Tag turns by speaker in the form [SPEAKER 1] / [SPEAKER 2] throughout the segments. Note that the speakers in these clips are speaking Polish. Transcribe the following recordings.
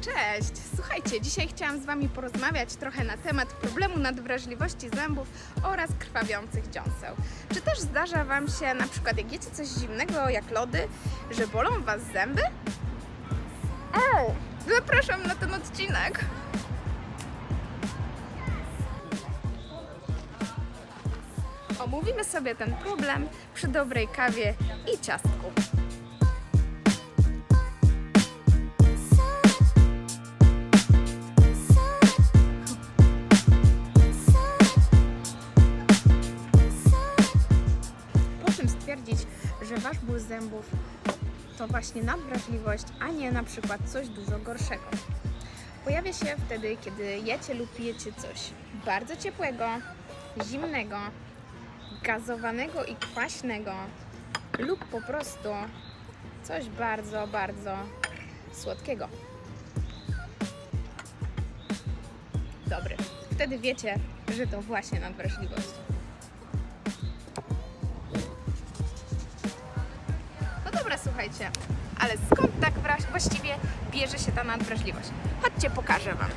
[SPEAKER 1] cześć! Słuchajcie, dzisiaj chciałam z Wami porozmawiać trochę na temat problemu nadwrażliwości zębów oraz krwawiących dziąseł. Czy też zdarza Wam się, na przykład jak jecie coś zimnego jak lody, że bolą Was zęby? O! Zapraszam na ten odcinek! Omówimy sobie ten problem przy dobrej kawie i ciastku. Stwierdzić, że wasz ból zębów to właśnie nadwrażliwość, a nie na przykład coś dużo gorszego. Pojawia się wtedy, kiedy jecie lub pijecie coś bardzo ciepłego, zimnego, gazowanego i kwaśnego lub po prostu coś bardzo, bardzo słodkiego. Dobry. Wtedy wiecie, że to właśnie nadwrażliwość. Słuchajcie, ale skąd tak właściwie bierze się ta nadwrażliwość? Chodźcie, pokażę Wam.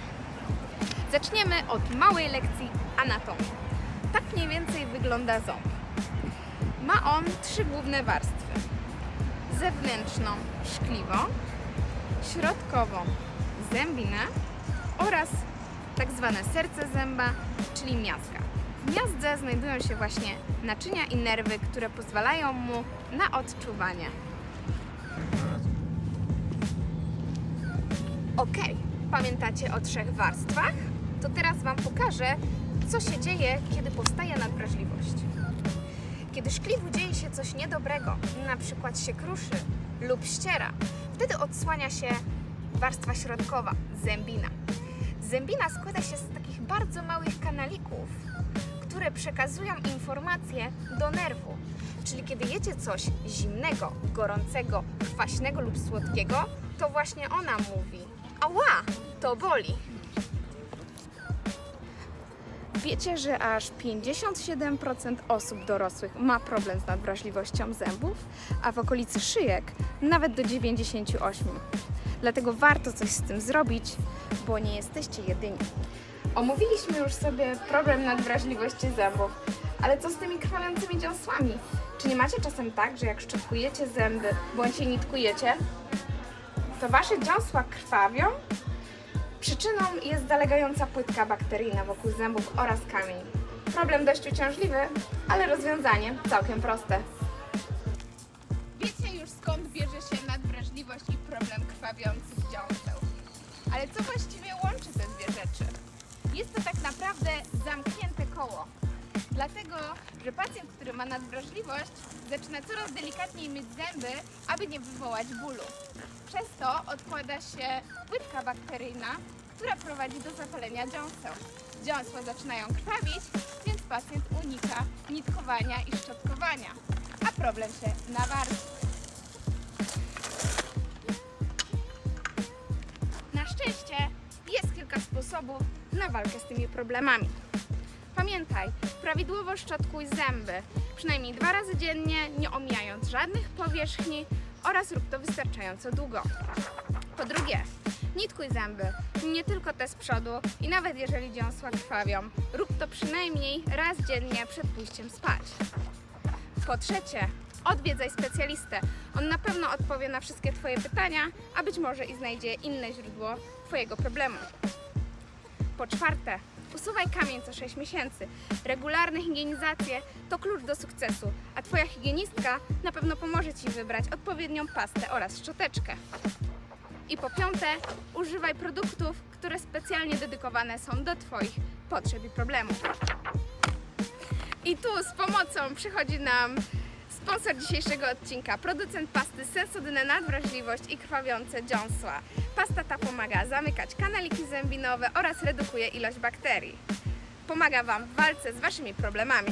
[SPEAKER 1] Zaczniemy od małej lekcji anatomii. Tak mniej więcej wygląda ząb. Ma on trzy główne warstwy. Zewnętrzną szkliwą, środkową zębinę oraz tak zwane serce zęba, czyli miazga. W miazdze znajdują się właśnie naczynia i nerwy, które pozwalają mu na odczuwanie. Ok, pamiętacie o trzech warstwach? To teraz Wam pokażę, co się dzieje, kiedy powstaje nadwrażliwość. Kiedy szkliwu dzieje się coś niedobrego, na przykład się kruszy lub ściera, wtedy odsłania się warstwa środkowa, zębina. Zębina składa się z takich bardzo małych kanalików, które przekazują informacje do nerwu. Czyli kiedy jecie coś zimnego, gorącego, kwaśnego lub słodkiego, to właśnie ona mówi: Ała, to boli. Wiecie, że aż 57% osób dorosłych ma problem z nadwrażliwością zębów, a w okolicy szyjek nawet do 98%. Dlatego warto coś z tym zrobić, bo nie jesteście jedyni. Omówiliśmy już sobie problem nadwrażliwości zębów, ale co z tymi krwawiącymi dziąsłami? Czy nie macie czasem tak, że jak szczotkujecie zęby bądź je nitkujecie, to wasze dziąsła krwawią? Przyczyną jest zalegająca płytka bakteryjna wokół zębów oraz kamień. Problem dość uciążliwy, ale rozwiązanie całkiem proste. Wiecie już skąd bierze się nadwrażliwość i problem krwawiących dziąseł. Ale co właściwie łączy te dwie rzeczy? Jest to tak naprawdę zamknięte koło. Dlatego, że pacjent, który ma nadwrażliwość, zaczyna coraz delikatniej myć zęby, aby nie wywołać bólu. Przez to odkłada się płytka bakteryjna, która prowadzi do zapalenia dziąseł. Dziąsła zaczynają krwawić, więc pacjent unika nitkowania i szczotkowania, a problem się nawarstwi. Na szczęście jest kilka sposobów na walkę z tymi problemami. Pamiętaj, prawidłowo szczotkuj zęby, przynajmniej dwa razy dziennie, nie omijając żadnych powierzchni oraz rób to wystarczająco długo. Po drugie, nitkuj zęby, nie tylko te z przodu i nawet jeżeli dziąsła krwawią, rób to przynajmniej raz dziennie przed pójściem spać. Po trzecie, odwiedzaj specjalistę. On na pewno odpowie na wszystkie Twoje pytania, a być może i znajdzie inne źródło Twojego problemu. Po czwarte, usuwaj kamień co 6 miesięcy. Regularne higienizacje to klucz do sukcesu, a Twoja higienistka na pewno pomoże Ci wybrać odpowiednią pastę oraz szczoteczkę. I po piąte, używaj produktów, które specjalnie dedykowane są do Twoich potrzeb i problemów. I tu z pomocą przychodzi nam sponsor dzisiejszego odcinka, producent pasty Sensodyne Nadwrażliwość i krwawiące dziąsła. Pasta ta pomaga zamykać kanaliki zębinowe oraz redukuje ilość bakterii. Pomaga Wam w walce z Waszymi problemami.